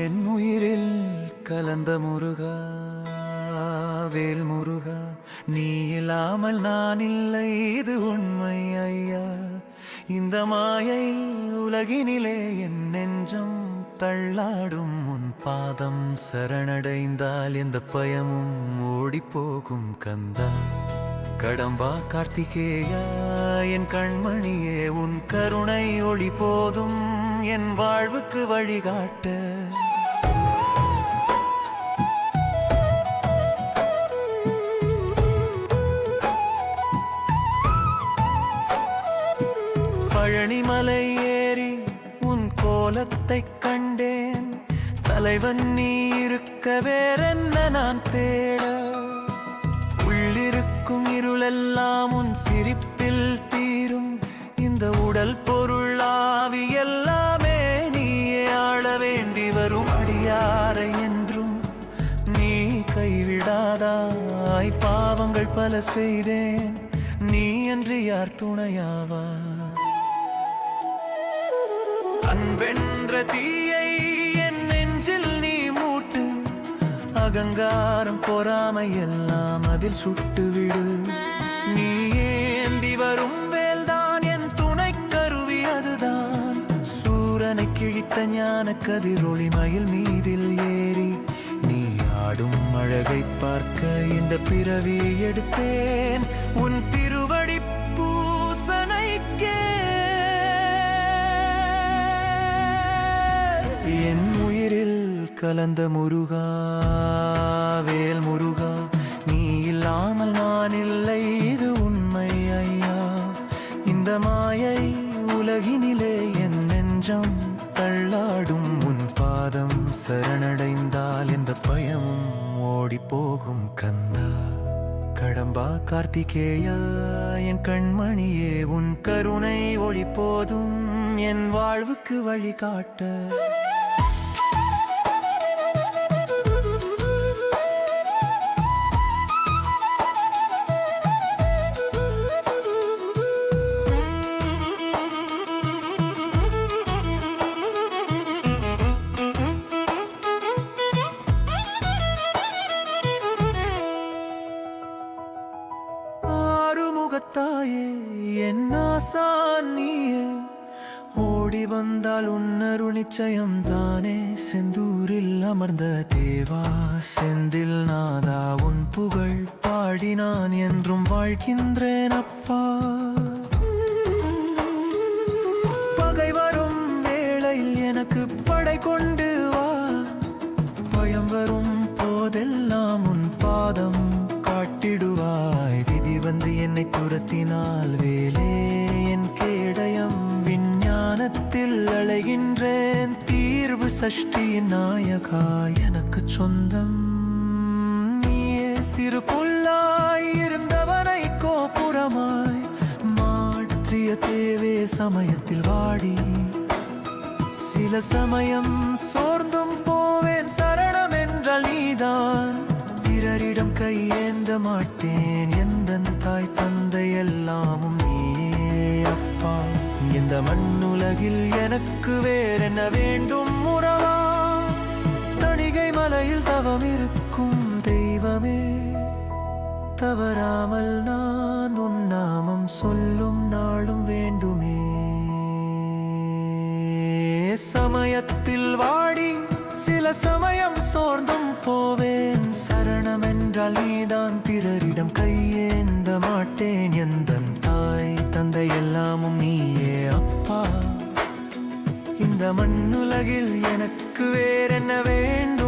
என் உயிரில் கலந்த முருகா வேல் முருகா நீ இல்லாமல் நான் இல்லை இது உண்மை ஐயா. இந்த மாயை உலகினிலே என் நெஞ்சம் தள்ளாடும் உன் பாதம் சரணடைந்தால் எந்த பயமும் ஓடிப்போகும் கந்தா கடம்பா கார்த்திகேயா என் கண்மணியே உன் கருணை ஒளி போதும் என் வாழ்வுக்கு வழிகாட்ட. பழனிமலை ஏறி உன் கோலத்தை கண்டேன். தலைவன் நீ இருக்க வேறென்ன நான் தேட? உள்ளிருக்கும் இருளெல்லாம் உன் சிரிப்பில் தீரும். இந்த உடல் பொருள் ஆவி எல்லாமே நீயே ஆள வேண்டி வரும் அடியாரை என்றும். நீ கைவிடாதாய் பாவங்கள் பல செய்தேன். நீ என்று யார் துணையாவா அன்பென்ற தீயை என் நெஞ்சில் நீ மூட்டு. அகங்காரம் பொறாமை எல்லாம் அதில் சுட்டுவிடு. நீ ஏந்தி வரும் வேல்தான் என் துணை கருவி அதுதான். சூரனை கிழித்த ஞான கதிரொளிமயில் மீதில் ஏறி. நீ ஆடும் அழகை பார்க்க இந்த பிறவி எடுத்தேன். உன் திருவடி கலந்த முருகா வேல் முருகா நீ இல்லாமல் நான் இல்லை இது உண்மை ஐயா. இந்த மாயை உலகினிலே என் நெஞ்சம் தள்ளாடும் உன் பாதம் சரணடைந்தால் எந்த பயமும் ஓடி போகும் கந்தா. கடம்பா கார்த்திகேயா என் கண்மணியே உன் கருணை ஒளி போதும் என் வாழ்வுக்கு வழிகாட்ட. ஆசா நீயே ஓடி வந்தால் உன்னரு நிச்சயம் தானே. செந்தூரில் அமர்ந்த தேவா செந்தில் நாதா உன் புகழ் பாடி நான் என்றும் வாழ்கின்றேன் அப்பா. பகை வரும் வேளையில் எனக்கு படை கொண்டு வா. பயம் வரும் போதெல்லாம் உன் பாதம் காட்டிடுவாய். விதி வந்து என்னை துரத்தினால் வே அலைகின்றேன் தீர்வு சஷ்டி நாயகா எனக்கு சொந்தம். நீயே சிறு புல்லாய் இருந்தவனை கோபுரமாய் மாற்றிய தேவே சமயத்தில் வாடி. சில சமயம் சோர்ந்தும் போவேன் சரணம் என்றால் நீதான். பிறரிடம் கையேந்த மாட்டேன் எந்த தாய் தந்தை எல்லாமும் நீயே அப்பா. இந்த மண்ணுலகில் எனக்கு வேறென்ன வேண்டும் உறவா? தணிகை மலையில் தவம் இருக்கும் தெய்வமே. தவறாமல் நான் உன் நாமம் சொல்லும் நாளும் வேண்டுமே. சமயத்தில் வாடி சில சமயம் சோர்ந்தும் போவேன். சரணம் என்றால் நீதான் பிறரிடம் கையேந்த மாட்டேன். எந்த தந்தை எல்லாமும் நீயே அப்பா. இந்த மண்ணுலகில் எனக்கு வேறென்ன வேண்டும்?